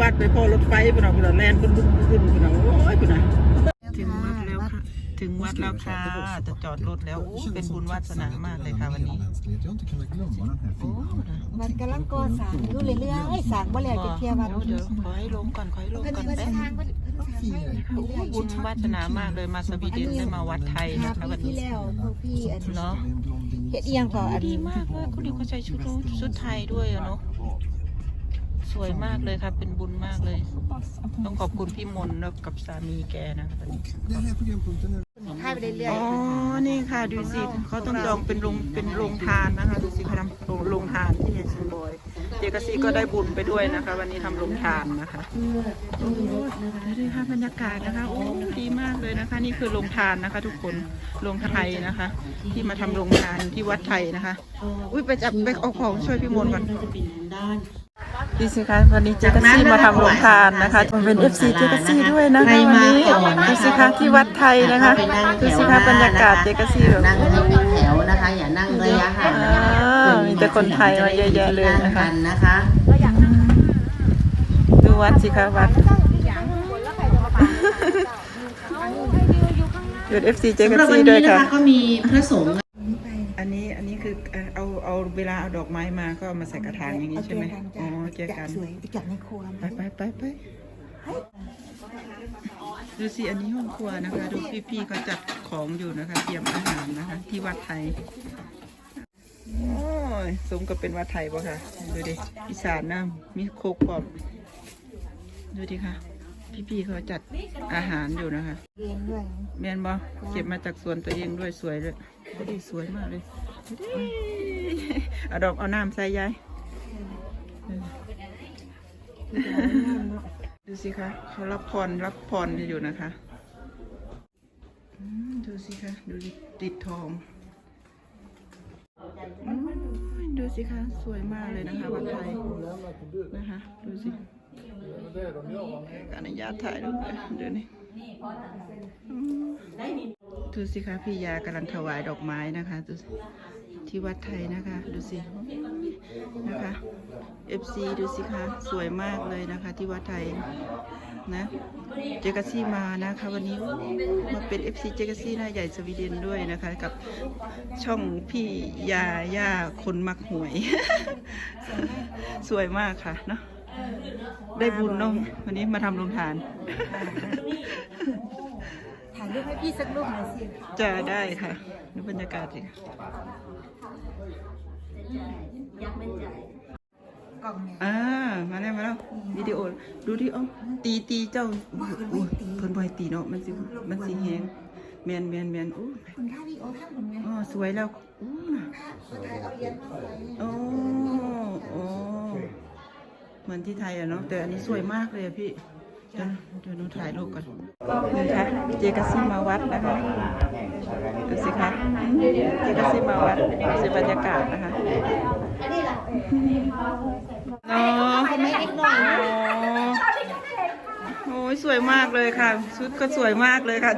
วัดไปพอรถไฟปุ่นเอาปุ่นเอาแลนปุ่นปุ่นปุ่นปุ่นเอาโอ้ยปุ่นนะถึงวัดแล้วค่ะ ถึงวัดแล้วค่ะ จะจอดรถแล้วโอ้เป็นบุญวาสนามากเลยค่ะวันนี้ Jag har inte kunnat glömma den här โอ้ filmen. นะวัดกำลังก่อสร้างอยู่เรื่อยๆเอ้ยสร้างบ่แล้วจะเที่ยววัดเดี๋ยวขอให้ลงก่อนขอให้ลงเพิ่นก่อนเพิ่นแป๊บทางเพิ่นเพิ่นทางให้โอ้บุญวาสนามากเลยมาสวีเดนได้มาวัดไทยนะคะวันปีที่นี้แล้วพวกพี่อันเนาะเฮ็ดอีหยังก่อนอันดีมากเลยคุณดิวเขาใส่ชุดรู้ชุดไทยด้วยอะเนาะ สวยมากเลยค่ะ เป็นบุญมากเลย ต้องขอบคุณพี่มนต์แล้วกับสามีแกนะคะวันนี้ Den här programpunkten är ให้ไปเรื่อยอ๋อ นี่ค่ะดูสิเขาต้องจองเป็นโรงเป็นโรงทานนะคะดูสิเขาทำโรงโรงทานที่เฮซินบอยเจกซีก็ได้บุญไปด้วยนะคะ วันนี้ทำโรงทานนะคะโอ้ดูค่ะบรรยากาศนะคะโอ้ดีมากเลยนะคะ นี่คือโรงทานนะคะ ทุกคนโรงไทยนะคะ ที่มาทำโรงทานที่วัดไทยนะคะ อุ้ยไปจับไปเอาของช่วยพี่มนต์ก่อน ดีสิคะวันนี้เจกซี่มาทำโรงทานนะคะเป็น FC เจกซี่ด้วยนะคะวันนี้ดูสิคะที่วัดไทยนะคะดูสิคะบรรยากาศเจกซี่แบบนั่งให้เป็นแถวนะคะ อย่านั่งระยะห่างอ่ามีแต่คนไทยมาเยอะแยะเลยนะคะนั่งกันะคะดูวัดสิคะวัดเกิด FC เจกสำหรับวัซี่นด้วยนี้นะค่ะคะก็มีพระสงฆ์ เอาเอาเวลาเอาดอกไม้มาก็เอามาใส่กระถางอย่างนี้ใช่ไหมอ๋อเจอกันสวยไปจับในครัวไปไปไปไปดูสิอันนี้ห้องครัวนะคะ ดูพี่ๆเขาจัดของอยู่นะคะ เตรียมอาหารนะคะ ที่วัดไทยโอ้ยสมกับเป็นวัดไทยป่ะคะดูดิอีสานนะมีโคกปอมดูดิค่ะ พี่ๆเขาจัดอาหารอยู่นะคะเองด้วยแม่นบ่เก็บมาจากสวนตัวเองด้วยสวยเลยดูดิสวยมากเลยดูดิ เอาดอกเอาน้ำใส่ยายดูสิคะเขารับพรรับพรอยู่นะคะดูสิคะดูติดทองดูสิคะสวยมากเลยนะคะวัดไทยนะคะดูสิการอนุญาตถ่ายรูปเลยเดี๋ยวนี้ ดูสิคะพี่ยากำลังถวายดอกไม้นะคะดูที่วัดไทยนะคะ ดูสินะคะ FC ดูสิคะสวยมากเลยนะคะ ที่วัดไทยนะเจกซี่มานะคะ วันนี้มาเป็น FC เจกซี่หน้าใหญ่สวีเดนด้วยนะคะ กับช่องพี่ยาย่าคนมักหวย สวยมากค่ะเนาะได้บุญเนาะวันนี้มาทำโรงทานายรูปให้พี่สักรูปหน่อยสิจะได้ค่ะดูบรรยากาศสิกล่องเนี่ยอ่ามาแล้วมาแล้ววิดีโอดูดิเอ้าตีตีเจ้าอุ้ยเพิ่นบ่อยตีเนาะมันสิมันสิแฮงแมนแมนแมนอู้คุณค่าวิดีโอทั้งหมดไงอ๋อสวยแล้วอู้น่ะถ่ายเอาเหรียญมาใส่โอ้โอ้เหมือนที่ไทยอะเนาะแต่อันนี้สวยมากเลยอะพี่ เดี๋ยวเดี๋ยวหนูถ่ายรูปก่อนนี่ค่ะเจกซี่มาวัดนะคะดูสิคะอืมเจกซี่มาวัดดูสิบรรยากาศนะคะเนาะไม่เอ็กหน่อยนะโอ้ยสวยมากเลยค่ะ ชุดก็สวยมากเลยค่ะ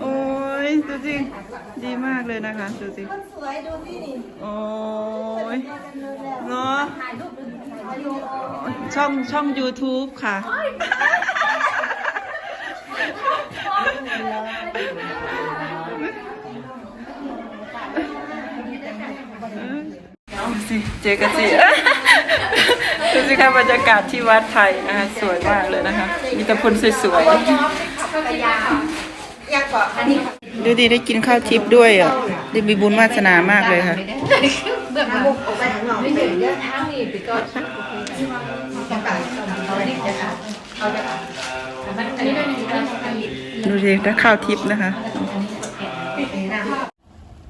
โอ้ยดูสิดีมากเลยนะคะดูสิสวยดูพี่นี่โอ้ยเนาะ ช่องช่อง YouTube ค่ะ สิเจกันสิดูสิค่ะบรรยากาศที่วัดไทยนะคะสวยมากเลยนะคะ มีแต่คนสวยๆดูดีได้กินข้าวทิพย์ด้วยอะได้มีบุญวาสนามากเลยค่ะเบื้องน้ำมุกออกไปข้างนอกไม่เยอะ ดูสิได้ข้าวทิพย์นะคะ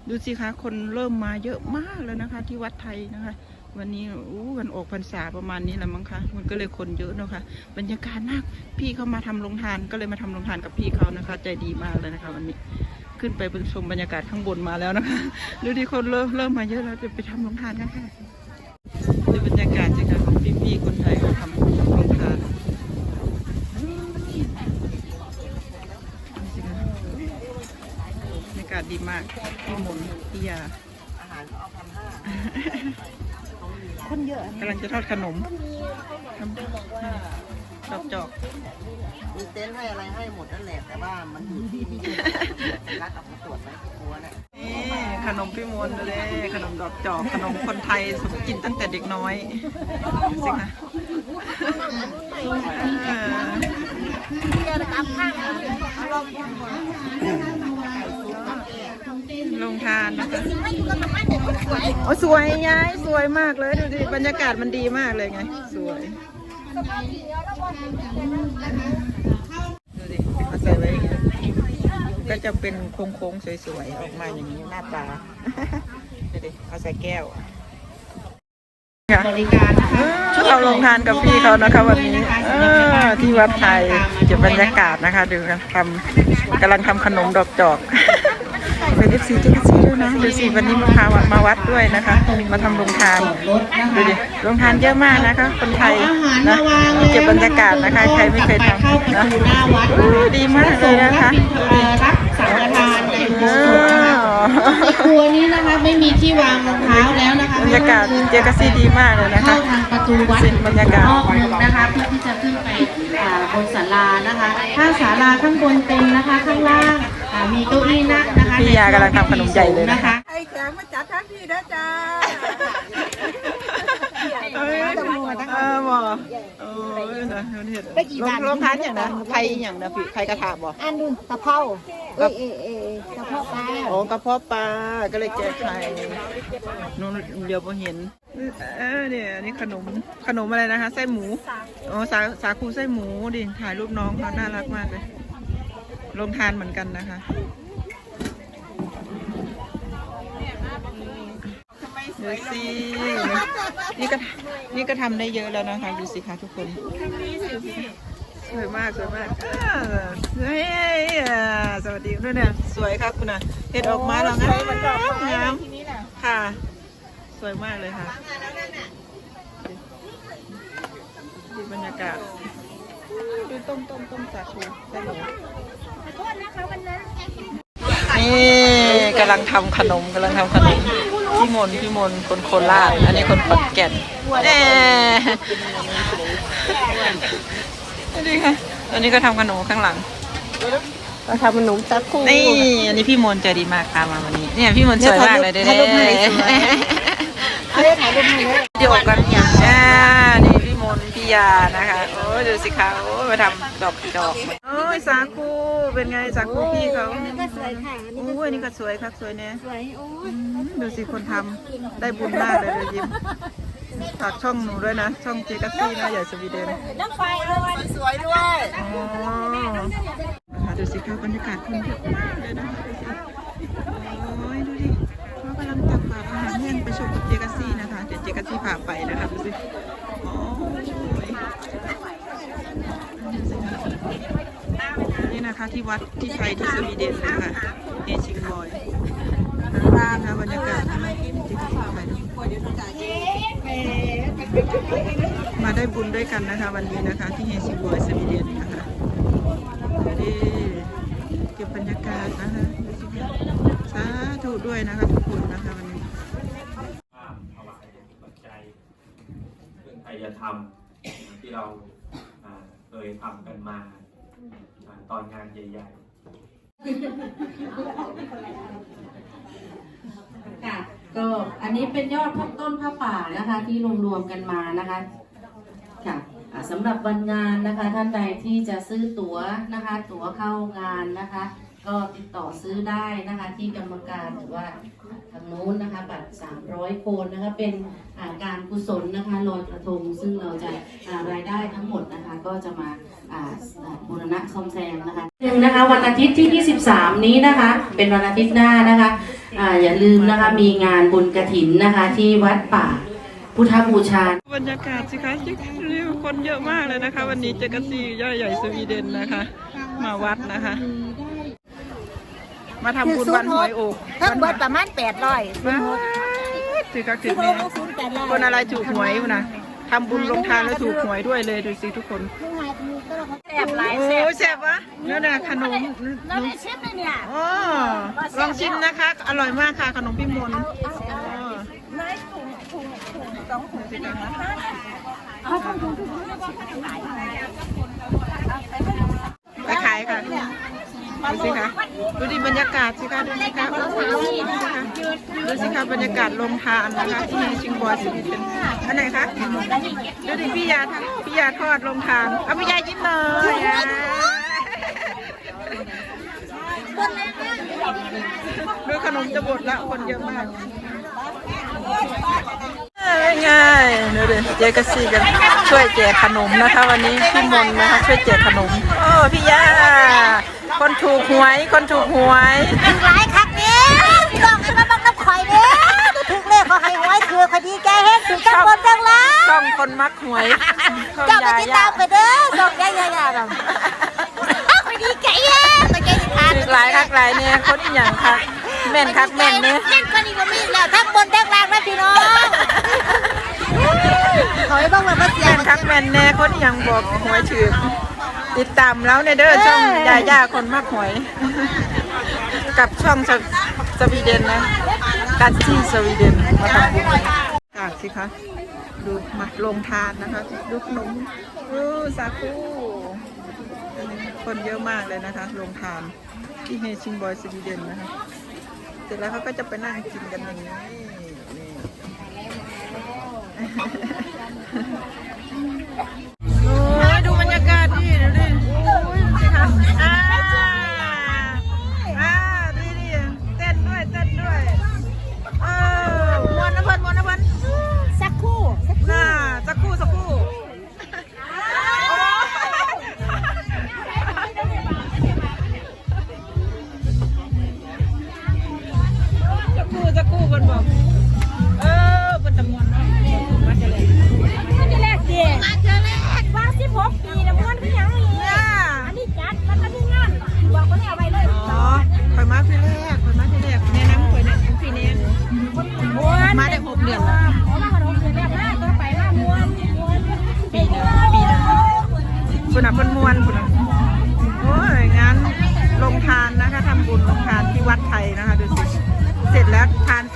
ดูสิคะคนเริ่มมาเยอะมากแล้วนะคะ ที่วัดไทยนะคะ วันนี้อู้วันออกพรรษาประมาณนี้แหละมั้งคะมันก็เลยคนเยอะนะคะบรรยากาศมากพี่เขามาทำโรงทานก็เลยมาทำโรงทานกับพี่เขานะคะ ใจดีมากเลยนะคะ วันนี้ขึ้นไปชมบรรยากาศข้างบนมาแล้วนะคะดูดิคนเริ่มเริ่มมาเยอะแล้วจะไปทำโรงทานกันค่ะ รรยากาศจ้ะคะของพี่ๆคนไทยเขาทำโรงทานดูสิคะบรรยากาศดีมากพี่มนพี่ยาอาหารเขาเอาพันห้าคนเยอะกำลังจะทอดขนมทำดอกจอกมีเต็นท์ให้อะไรให้หมดนั่นแหละแต่ว่ามันอยู่ที่มีรักกับตรวจไหมกลัวเนี่ย ขนมพี่มนต์เลยขนมดอกจอกขนมคนไทยสมกินตั้งแต่เด็กน้อยสิคะลงทานนะคะโอ้สวยยายสวยมากเลยดูดิบรรยากาศมันดีมากเลยไง สวย ดูดิเอาใส่ไว้อย่างนี้ ก็จะเป็นโค้งๆสวยๆ ออกมาอย่างนี้หน้าตาเดูดิเอาใส่แก้วบริการนะคะเราลงทานกับพี่เขานะคะวันนี้ที่วัดไทยเก็บบรรยากาศนะคะ ดูกันทำกำลังทำขนมดอกจอกเป็นเอฟซีเจ๊กซี่ด้วยนะดูสิวันนี้มาพาวัดมาวัดด้วยนะคะ มาทำโรงทานดูดิโรงทานเยอะมากนะคะ คนไทยนะเลยเก็บบรรยากาศนะคะ ใครไม่เคยทเข้าประำนะตูหน้าวัดดีมากเลยนะคะ อ้สถ์นะคะาวในครัวนี้นะคะไม่มีที่วางรองเท้าแล้วนะคะบรรยากาศเจกซี่ดีมากเลยนะคะเข้าทางประตูวัดสิบรรยากาศรอบหนึงนะคะเพื่อที่จะขึ้นไปอ่าบนศาลานะคะถ้าศาลาข้างบนเต็มนะคะ ข้างล่างอ่ามีเก้าอี้นั่งนะคะพี่ยากำลังทำขนมใหญ่เลยนะคะไอ้แขงมาจัดทั้งที่นะจ้าเอ้ยเออบอกโอ้ยนะเห็นลงลงทานอย่างนะไข่อย่างนะพี่ไข่กระถาบอกอันดูกะเพราเอ้ยเอ้ย เอ้ยกะเพราปลาโอ้กระเพาะปลาก็เลยแจกไข่นู่นเดี๋ยวพอเห็นเออเนี่ยอันนี่ขนมขนมอะไรนะคะไส้หมูอ๋อสาสาคูไส้หมูดิถ่ายรูปน้องเขาน่ารักมากเลยลงทานเหมือนกันนะคะดูสินี่ก็นี่ก็ทำได้เยอะแล้วนะคะ ดูสิคะทุกคนส วยมากสวยมากอ่าเฮ้ยอ่าสวัสดีด้วยเนี่ยสวยครับคุณน่ะเห็ดออกมาแล้วงามงามค่ะ สวยมากเลยค่ะดูบรรยากาศดูต้มต้มต้มสาคูใส่หมูนี่กำลังทำขนมกำลังทำขนมพี่มนต์พี่มนต์คนโคราชอันนี้คนขอนแก่นแน่ นี่ค่ะอันนี้ก็ทำขนมข้างหลัง เราทำขนมสักคู่นี่ อันนี้พี่มนต์ใจดีมากค่ะมาวันนี้ เนี่ยพี่มนต์สวยมากเลยเด้ถ่ายรูปให้สวยเอ้ยถ่ายรูปให้เลยเดี๋ยวกันอ่านี่พี่มนต์พี่ยานะคะ โอ้ยดูสิคะโอ้ยมาทำดอกดอก โอ้ยสาคูเป็นไงสาคูพี่เขาอันนี้ก็สวยค่ะอันนี้โอ้ยอันนี่ก็สวยครับสวยเนี่ยสวยโอ้ยอืมดูสิคนทำได้บุญมากเลยเลยยิ้ม ฝากช่องหนูด้วยนะ ช่องเจกัสซี่นะใหญ่สวีเดนน้ำไฟเลยสวยด้วยอ๋อนะคะดูสิคะบรรยากาศคนเยอะมากเลยนะคะดูสิโอ้ยดูดิเขากำลังตักบาตรอาหารแห้งไปชมกับเจกัสซี่นะคะเดี๋ยวเจกัสซี่พาไปนะคะดูสิโอ้ยนี่นะคะที่วัดที่ไทยที่สวีเดนนะคะเฮชิงบอยนะคะบรรยากาศนะคะเจกัสซี่ถ่าย มาได้บุญด้วยกันนะคะ วันนี้นะคะ ที่เฮชิบอยสวีเดนนะคะไดีเก็บบรรยากาศนะคะสาธุด้วยนะคะทุกคนนะคะวันนี้ถวายปัจจัยเรื่องไทยธรรมที่เราเคยทำกันมาตอนงานใหญ่ๆ ก็อันนี้เป็นยอดพักต้นผ้าป่านะคะที่รวมรวมๆกันมานะคะค่ะสำหรับวันงานนะคะ ท่านใดที่จะซื้อตั๋วนะคะ ตั๋วเข้างานนะคะ ก็ติดต่อซื้อได้นะคะ ที่กรรมการหรือว่าทางโน้นนะคะบัตร 300 คนนะคะเป็นาการกุศลนะคะลอยกระทง ซึ่งเราจะารายได้ทั้งหมดนะคะ ก็จะมาอ่าอ่าบูรณะซ่อมแซมนะคะหนึ่งนะคะ วันอาทิตย์ที่ 23 นี้นะคะ เป็นวันอาทิตย์หน้านะคะ อ่าอย่าลืมนะคะมีงานบุญกระถินนะคะ ที่วัดป่าพุทธบูชา บรรยากาศสิคะนี่คนเยอะมากเลยนะคะ วันนี้เจกัสซี่ย่อยใหญ่สวีเดนนะคะ มาวัดนะคะ มาทำบุญวันหวยโอกถ้าเบิดประมาณแปดร้อยมาสิคะคืสิอบหนี้กศูนย์แปดร้อยคนอะไรถูกหวยนะ ทำบุญลงทานแล้วถูกหวยด้วยเลยดูสิทุกคนแซ่บหลายโอ้แซ่บแซ่บวะนี่นนะขนมเราได้เชฟเลยเนี่ยอ๋อลองชิมนะคะ อร่อยมากค่ะขนมพี่มนต์เอาเอาเอาน้อยถุงถุงถุไปขายค่ะ ดูสิคะดูดิบรรยากาศสิคะดูสิคะโอ้โหดูสิคะดูสิคะบรรยากาศลงทานนะคะที่ชิงบอยสวีเดนอันไหนคะดูดิพี่ยาทำพี่ยาทอดลงทานเอาพี่ยายิ้มหน่อยอะดูขนมจะบดแล้วคนเยอะมากง่ายๆดูดิเจกบซี่กันช่วยแจกขนมนะคะ วันนี้พี่มนต์นะคะ ช่วยแจกขนม โอ้พี่ยา คนถูกหวย คนถูกหวย ถึงหลายครั้งนี้ต้องให้มาบังน้ำข่อยเด้อถึงเลขเขาให้หวยคือคดีแกเฮ็ดถึงจังบนจังล่างช่องคนมักหวยช่องเจ้าไปยาติดย่าตามไปเด้อส่งยายายาเราคดีแกเฮ็ดไปแกสิขาดถือหลายคักหลายเนี่ยคนอีหยังคักแม่นคักแม่นเนี่ยแม่นกว่านี้ก็มีอีกแล้วทั้งบนทั้งล่างนะพี่น้องขอให้บ้างเลยมาเสียแม่นคักแม่นแน่คนอีหยังบอกหวยถือ ติดตามแล้วในเด้อช่องยาย่าคนมักหวย กับช่องสวสวีเดนนะกัดที่สวีเดนมาทำบุญกาดสิคะดูมาลงทานนะคะดูขนมดูสาคูคนเยอะมากเลยนะคะลงทานที่เฮชิงบอยสวีเดนนะคะเสร็จแล้วเขาก็จะไปนั่งกินกันอย่างนี้ เพิ่นบอกเออเพิ่นตะมวนเนาะมาจะเลยมันจะแรกเดียมาเจอแรกว่า16ปีนะมวนคือหยังนี่เนี่ยอันนี้จัดมันก็มีงานบอกคนนี้เอาไว้เลยอ๋อข่อยมาที่แรกข่อยมาที่แรกแนะนำข่อยเนี่ยพี่เนนม้วนมาได้หกเดือนแล้วเพราะว่าขนมเดือนแรกมาก็ไปมามวนมวนปีนึงปีนึงคุณอะเพิ่นมวนคุณอะ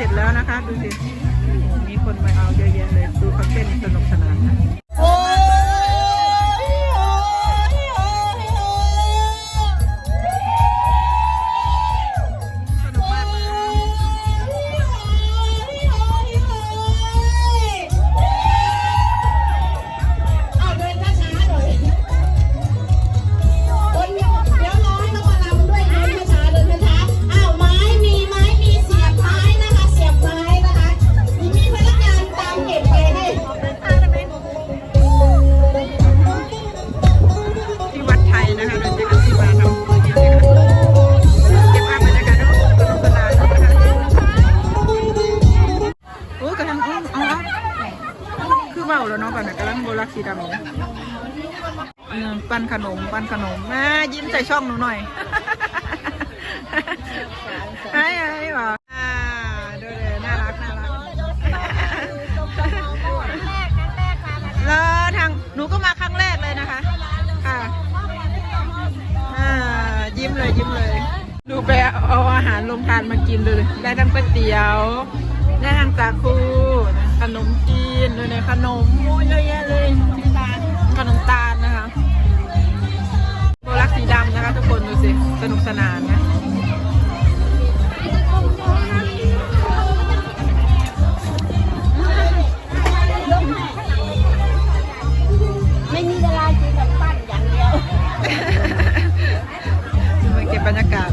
เสร็จแล้วนะคะ ดูสิ มีคนมาเอาเยอะแยะเลย ดูเขาเต้นสนุกสนาน ขนมปั้นขนมแม่ยิ้มใส่ช่องหนูหน่อยไอ้ไอ้หวะอ่าดูเลยน่ารักน่ารักแล้วทางหนูก็มาครั้งแรกเลยนะคะ ค่ะอ่ายิ้มเลยยิ้มเลย ดูไปเอาอาหารลงทานมากินเลยได้ทั้งก๋วยเตี๋ยวได้ทั้งสาคูขนมจีนด้วยเนี่ยขนมโอ้ยเยอะแยะเลยขนมตาลนะคะโบลัก สีดำนะคะทุกคนดูสิสนุกสนานนะไม่มีเวลากินกับปั้นอย่างเดียวมาเก็บบรรยากาศ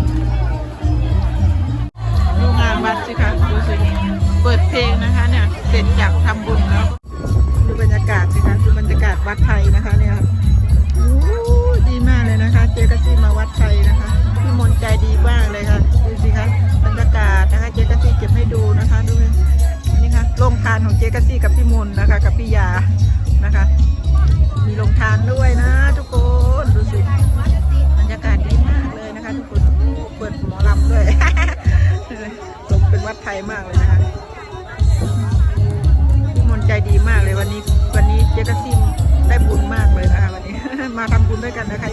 ดูงานวัดสิคะดูสิเปิดเพลงนะคะเนี่ยเสร็จจากทำบุญแล้วดูบรรยากาศสิคะดูบรรยากาศวัดไทยนะคะ จ๊กซี่กับพี่มนนะคะ กับพี่ยานะคะ มีโรงทานด้วยนะ ทุกคนดูสิบรรยากาศดีมากเลยนะคะ ทุกคนเปิดหมอลำด้วยสมเป็นวัดไทยมากเลยนะคะพี่มนใจดีมากเลยวันนี้ วันนี้เจ๊กซิมได้บุญมากเลยนะคะวันนี้มาทำบุญด้วยกันนะคะ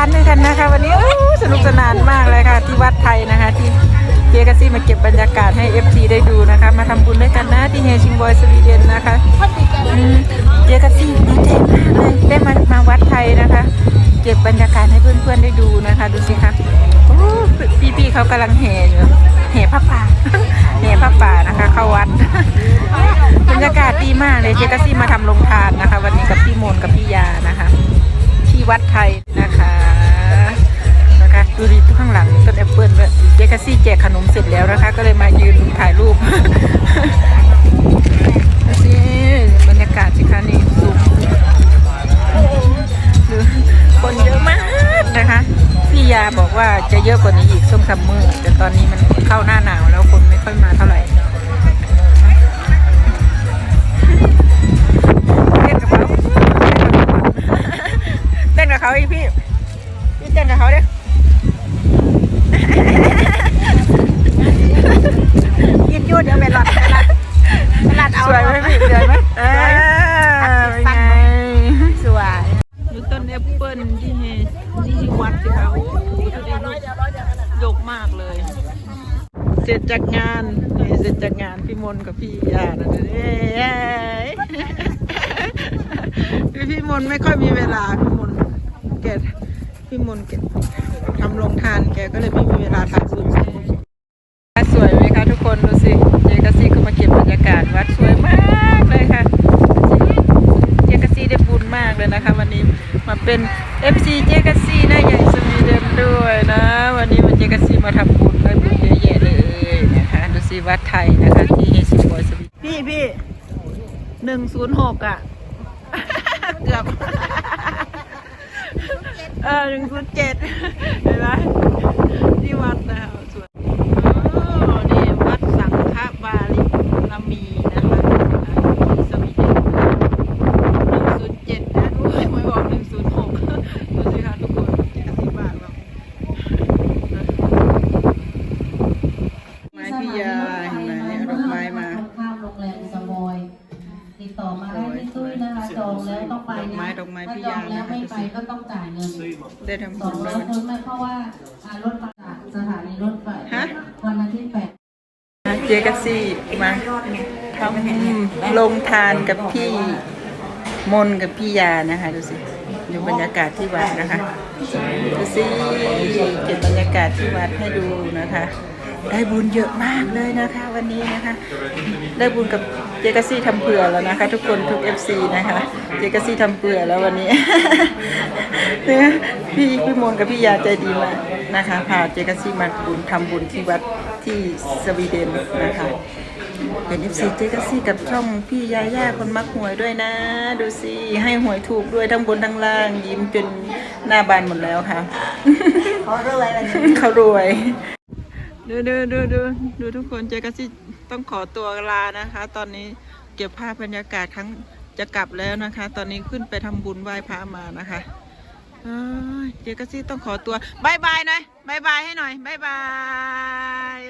านด้วยกันนะคะ วันนี้สนุกสนานมากเลยค่ะ ที่วัดไทยนะคะ ที่เจกระซิบมาเก็บบรรยากาศให้ FC ได้ดูนะคะ มาทำบุญด้วยกันนะที่เฮชิงบอยสวีเดนนะคะเจกซี่ดีใจมากเลยได้มามาวัดไทยนะคะ เก็บบรรยากาศให้เพื่อนๆได้ดูนะคะ ดูสิคะพี่ๆเขากำลังแห่อยู่แห่ผ้าป่าแห่ผ้าป่านะคะ เข้าวัดบรรยากาศดีมากเลยเจ๊กซี่มาทำโรงทานนะคะ วันนี้กับพี่โมนกับพี่ยานะคะ ที่วัดไทยนะคะนะคะดูดิข้างหลังต้นแอปเปิลด้วยเจ๊กระซี่แจกขนมเสร็จแล้วนะคะ ก็เลยมายืนถ่ายรูปดูสิบรรยากาศสิคะนี่สูงคนเยอะมากนะคะ พี่ยาบอกว่าจะเยอะกว่านี้อีกช่วงซัมเมอร์ นแอปเปิ้ลที่เฮที่วัดสิคะโอ้โหดูดิลูกดกมากเลย เสร็จจากงานนี่เสร็จจากงานพี่มนกับพี่ยานะเอ้ยคือพี่มนไม่ค่อยมีเวลาพี่มนต์แกพี่มนต์แกทำโรงทานแกก็เลยไม่มีเวลาทำบุญสวยไหมคะทุกคนดูสิเจกซี่ก็มาเก็บบรรยากาศวัดสวยมากเลยค่ะ ซี่ได้บุญมากเลยนะคะ วันนี้มาเป็น FC เจกซี่หน้าใหญ่สวีเดนด้วยนะ วันนี้มันเจกซี่มาทำบุญได้บุญเยอะแยะเลยนะคะดูสิวัดไทยนะคะที่เฮซิบอยสวีพี่พี่หนึ่งศูนย์หกอะ เกือบเออหนึ่งศูนย์เจ็ดเห็นไหมที่วัดนะคะสวยอ๋อนี่วัดสังฆบาลินามีนะคะที่สวีเดน หนึ่งศูนย์เจ็ดนะโอ้ยไม่บอกหนึ่งศูนย์หกดูสิคะทุกคนเจ็ดสิบบาทแบบไม้พี่ยาเห็นไหมเนี่ยดอกไม้มา ข้ามโรงแรมสมอย ติดต่อมาได้ที่ตุ้ยนะคะจองแล้วต้องไปดอกไม้นะดอกไม้ถ้าพี่จอยางแล้วนะคะไม่ดูไปสิก็ต้องจ่ายเงิน ได้ทำสบุองญร้เลอยย คนไม่เพราะว่าอ่ารถจากสถานีรถไฟฮะ วันอาทิตย์แปดเจกัสซี่มาทำลงทานกับพี่มนกับพี่ยานะคะดูสิดูบรรยากาศที่วัดนะคะดูสิเก็บบรรยากาศที่วัดให้ดูนะคะ ได้บุญเยอะมากเลยนะคะ วันนี้นะคะ ได้บุญกับเจกัสซี่ทำเผื่อแล้วนะคะ ทุกคนทุก FC นะคะ เจกัสซี่ทำเผื่อแล้ววันนี้เนี่ยพี่พี่มนกับพี่ยาใจดีมากนะคะพาเจกัสซี่มาบุญทำบุญที่วัดที่สวีเดนนะคะเป็น FC เจกัสซี่กับช่องพี่ยาย่าคนมักหวยด้วยนะ ดูสิให้หวยถูกด้วยทั้งบนทั้งล่างยิ้มจนหน้าบานหมดแล้วค่ะ เขารวยวันนี้เขารวย ดูดูดูดูดูทุกคนเจกัสซี่ต้องขอตัวลานะคะ ตอนนี้เก็บภาพบรรยากาศครั้งจะกลับแล้วนะคะ ตอนนี้ขึ้นไปทำบุญไหว้พระมานะคะเอ้ยเจกัสซี่ต้องขอตัวบายบายหน่อยบายบายให้หน่อยบายบาย